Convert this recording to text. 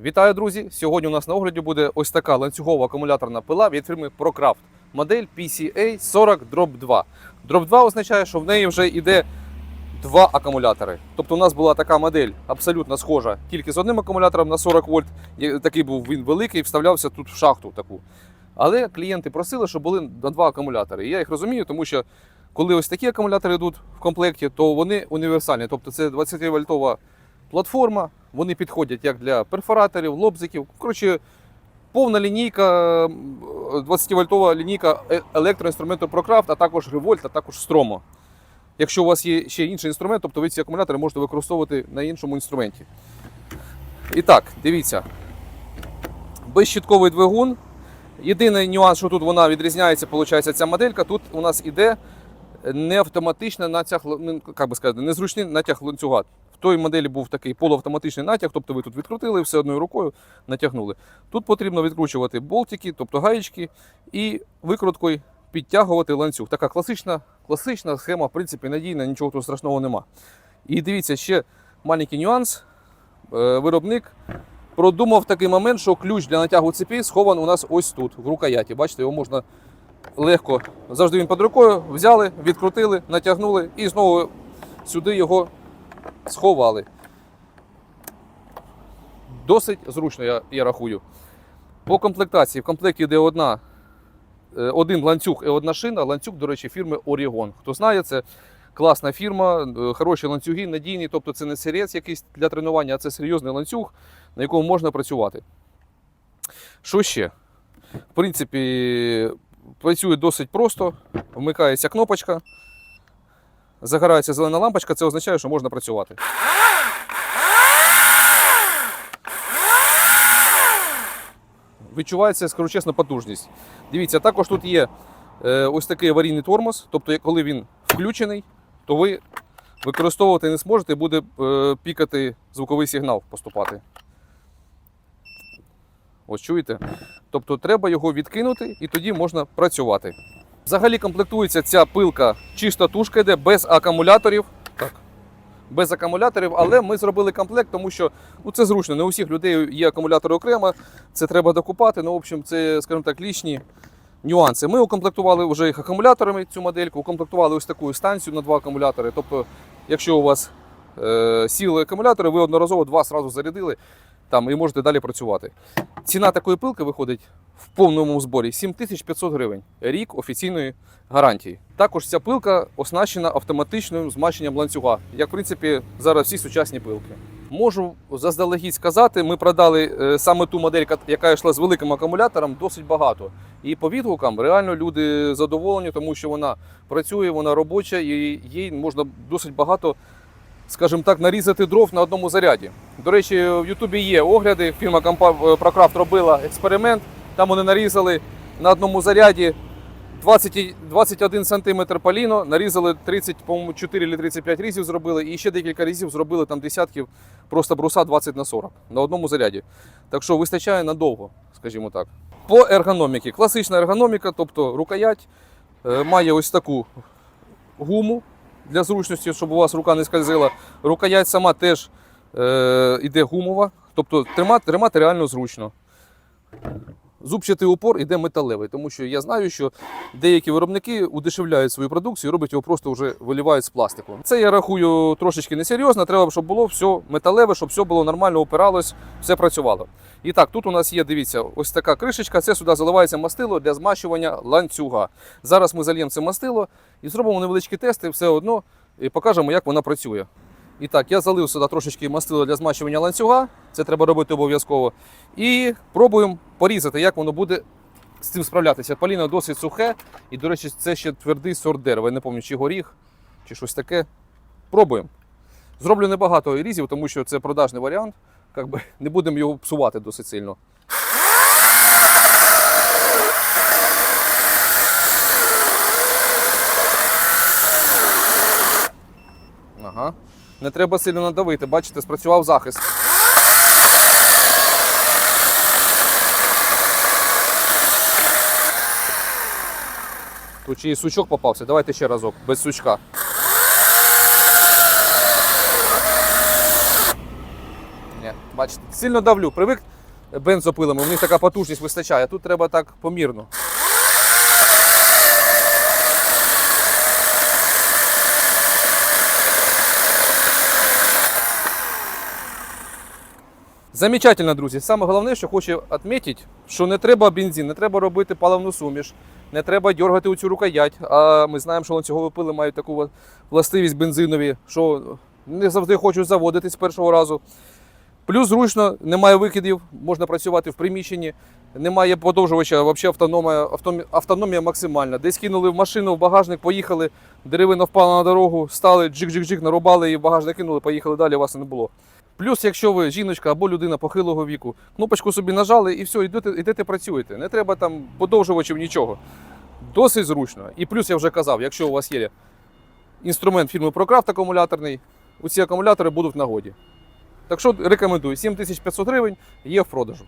Вітаю, друзі! Сьогодні у нас на огляді буде ось така ланцюгова акумуляторна пила від фірми ProCraft. Модель PCA 40 Drop 2. Drop 2 означає, що в неї вже йде два акумулятори. Тобто у нас була така модель абсолютно схожа, тільки з одним акумулятором на 40 вольт. Такий був він великий, вставлявся тут в шахту таку. Але клієнти просили, щоб були на два акумулятори. І я їх розумію, тому що коли ось такі акумулятори йдуть в комплекті, то вони універсальні. Тобто це 20 вольтова платформа. Вони підходять як для перфораторів, лобзиків. Коротше, повна лінійка, 20-вольтова лінійка е- електроінструменту ProCraft, а також Revolt, а також Stromo. Якщо у вас є ще інший інструмент, тобто ви ці акумулятори можете використовувати на іншому інструменті. І так, дивіться. Безщітковий двигун. Єдиний нюанс, що тут вона відрізняється, виходить, ця моделька. Тут у нас іде не автоматична натяг, ну, як би сказати, незручний натяг ланцюга. В той моделі був такий полуавтоматичний натяг, тобто ви тут відкрутили, все одною рукою натягнули. Тут потрібно відкручувати болтики, тобто гаєчки, і викруткою підтягувати ланцюг. Така класична, класична схема, в принципі, надійна, нічого тут страшного нема. І дивіться, ще маленький нюанс. Е, Виробник продумав такий момент, що ключ для натягу цепі схований у нас ось тут, в рукояті. Бачите, його можна легко. Завжди він під рукою. Взяли, відкрутили, натягнули і знову сюди його сховали. Досить зручно, я, я рахую. По комплектації в комплекті йде одна, е, один ланцюг і одна шина. Ланцюг, до речі, фірми Oriegon. Хто знає, це класна фірма, е, хороші ланцюги, надійні. Тобто це не сирець якийсь для тренування, а це серйозний ланцюг, на якому можна працювати. Що ще? В принципі, працює досить просто. Вмикається кнопочка, загорається зелена лампочка, це означає, що можна працювати. Відчувається, скажу чесно, потужність. Дивіться, також тут є е, ось такий аварійний тормоз. Тобто, коли він включений, то ви використовувати не зможете, буде е, пікати звуковий сигнал поступати. Ось чуєте? Тобто треба його відкинути і тоді можна працювати. Взагалі комплектується ця пилка чиста тушка йде без акумуляторів. Так. Без акумуляторів, але ми зробили комплект, тому що ну, це зручно. Не у всіх людей є акумулятори окремо, це треба докупати. Ну, в общем, це, скажімо так, лічні нюанси. Ми укомплектували вже їх акумуляторами цю модельку, укомплектували ось таку станцію на два акумулятори. Тобто, якщо у вас е, сіли акумулятори, ви одноразово два сразу зарядили там, і можете далі працювати. Ціна такої пилки виходить в повному зборі 7500 гривень. Рік офіційної гарантії. Також ця пилка оснащена автоматичним змащенням ланцюга, як в принципі зараз всі сучасні пилки. Можу заздалегідь сказати, ми продали е, саме ту модель, яка йшла з великим акумулятором, досить багато. І по відгукам реально люди задоволені, тому що вона працює, вона робоча і їй можна досить багато скажімо так, нарізати дров на одному заряді. До речі, в Ютубі є огляди. Фірма компа- ProCraft робила експеримент. Там вони нарізали на одному заряді 20, 21 см поліно, нарізали 30, по-моєму, 4 чи 35 різів зробили, і ще декілька різів зробили там десятків просто бруса 20 на 40 на одному заряді. Так що вистачає надовго, скажімо так. По ергономіки. Класична ергономіка, тобто рукоять е, має ось таку гуму для зручності, щоб у вас рука не скользила. Рукоять сама теж е, іде гумова, тобто тримати, тримати реально зручно. Зубчатий упор іде металевий, тому що я знаю, що деякі виробники удешевляють свою продукцію і роблять його просто вже вилівають з пластику. Це я рахую трошечки несерйозно. Треба, щоб було все металеве, щоб все було нормально опиралось, все працювало. І так, тут у нас є, дивіться, ось така кришечка. Це сюди заливається мастило для змащування ланцюга. Зараз ми зальємо це мастило і зробимо невеличкі тести, все одно і покажемо, як вона працює. І так, я залив сюди трошечки мастила для змащування ланцюга, це треба робити обов'язково. І пробуємо порізати, як воно буде з цим справлятися. Поліно досить сухе, і, до речі, це ще твердий сорт дерева. Я не пам'ятаю, чи горіх, чи щось таке. Пробуємо. Зроблю небагато різів, тому що це продажний варіант. Как би, не будемо його псувати досить сильно. Не треба сильно надавити, бачите, спрацював захист. Тут ще і сучок попався. Давайте ще разок, без сучка. Ні, бачите, сильно давлю. Привик бензопилами, у них така потужність вистачає. Тут треба так помірно. Замечательно, друзі. Саме головне, що хочу відмітити, що не треба бензин, не треба робити паливну суміш, не треба дергати у цю рукоять. А ми знаємо, що ланцюгові пили мають таку властивість бензинові, що не завжди хочуть заводити з першого разу. Плюс зручно, немає викидів, можна працювати в приміщенні, немає подовжувача, взагалі автономія, автономія максимальна. Десь кинули в машину, в багажник, поїхали, деревина впала на дорогу, стали, джик-джик-джик, нарубали її в багажник кинули, поїхали далі, вас не було. Плюс, якщо ви жіночка або людина похилого віку, кнопочку собі нажали і все, йдете, йдете працюєте. Не треба там подовжувачів нічого. Досить зручно. І плюс я вже казав, якщо у вас є інструмент фірми Procraft акумуляторний, усі акумулятори будуть в нагоді. Так що рекомендую, 7500 гривень є в продажу.